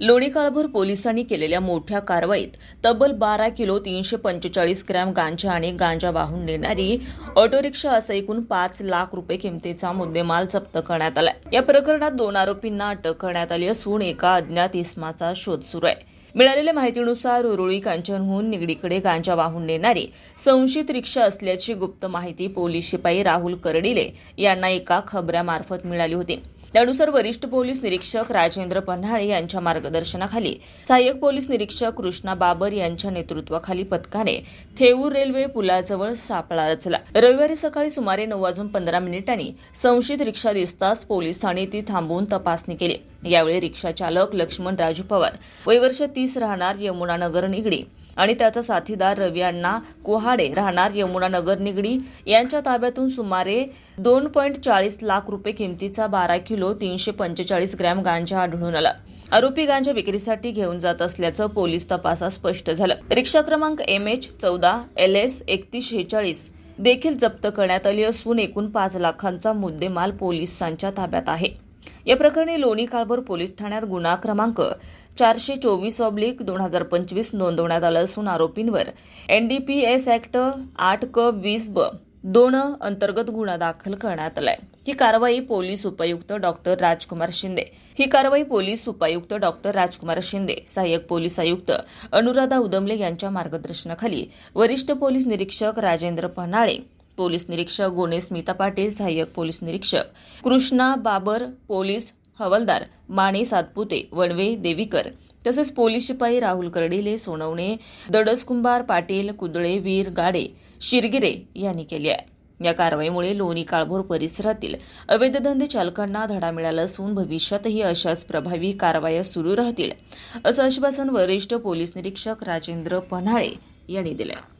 लोणी काळभोर पोलिसांनी केलेल्या मोठ्या कारवाईत तब्बल बारा किलो तीनशे पंचेचाळीस ग्रॅम गांजा आणि गांजा वाहून नेणारी ऑटोरिक्षा असं एकूण पाच लाख रुपये किमतीचा मुद्देमाल जप्त करण्यात आला या प्रकरणात दोन आरोपींना अटक करण्यात आली असून एका अज्ञात इसमाचा शोध सुरू आहे. मिळालेल्या माहितीनुसार उरुळी कांचनहून निगडीकडे गांजा वाहून नेणारी संशयित रिक्षा असल्याची गुप्त माहिती पोलीस शिपाई राहुल करडिले यांना एका खबऱ्यामार्फत मिळाली होती. त्यानुसार वरिष्ठ पोलीस निरीक्षक राजेंद्र पन्हाळे यांच्या मार्गदर्शनाखाली सहाय्यक पोलीस निरीक्षक कृष्णा बाबर यांच्या नेतृत्वाखाली पथकाने थेऊर रेल्वे पुलाजवळ सापळा रचला. रविवारी सकाळी सुमारे नऊ वाजून पंधरा मिनिटांनी संशयित रिक्षा दिसताच पोलिसांनी ती थांबवून तपासणी केली. यावेळी रिक्षा चालक लक्ष्मण राजू पवार वयवर्ष तीस राहणार यमुनानगर निगडी आणि त्याचा साथीदार रवी अण्णा कोहाडे राहणार यमुनानगर निगडी. यांच्या ताब्यातून सुमारे दोन पॉईंट चाळीस लाख रुपये किमतीचा बारा किलो तीनशे पंचेचाळीस ग्रॅम गांजा आढळून आला. आरोपी गांजा विक्रीसाठी घेऊन जात असल्याचं पोलीस तपासात स्पष्ट झालं. रिक्षा क्रमांक एम एच चौदा एल एस एकतीस शेहेचाळीस देखील जप्त करण्यात आली असून एकूण पाच लाखांचा मुद्देमाल पोलिसांच्या ताब्यात आहे. या प्रकरणी लोणी काळभोर पोलीस ठाण्यात गुन्हा क्रमांक चारशे चोवीस ऑब्लिक दोन हजार पंचवीस नोंदवण्यात आलं असून आरोपींवर एनडीपीएस ऍक्ट आठ क वीस ब दोन अंतर्गत गुन्हा दाखल करण्यात आलाय. ही कारवाई पोलीस उपायुक्त डॉक्टर राजकुमार शिंदे ही कारवाई पोलीस उपायुक्त डॉक्टर राजकुमार शिंदे सहाय्यक पोलीस आयुक्त अनुराधा उदमले यांच्या मार्गदर्शनाखाली वरिष्ठ पोलीस निरीक्षक राजेंद्र पन्हाळे पोलीस निरीक्षक गोणे स्मिता पाटील सहाय्यक पोलीस निरीक्षक कृष्णा बाबर पोलीस हवालदार माने सातपुते वणवे देवीकर तसेच पोलीस शिपाई राहुल कर्डिले सोनवणे दडसकुंभार पाटील कुदळे वीर गाडे शिरगिरे यांनी केली आहे. या कारवाईमुळे लोणी काळभोर परिसरातील अवैध धंदे चालकांना धडा मिळाला असून भविष्यातही अशाच प्रभावी कारवाया सुरू राहतील असं आश्वासन वरिष्ठ पोलीस निरीक्षक राजेंद्र पन्हाळे यांनी दिलं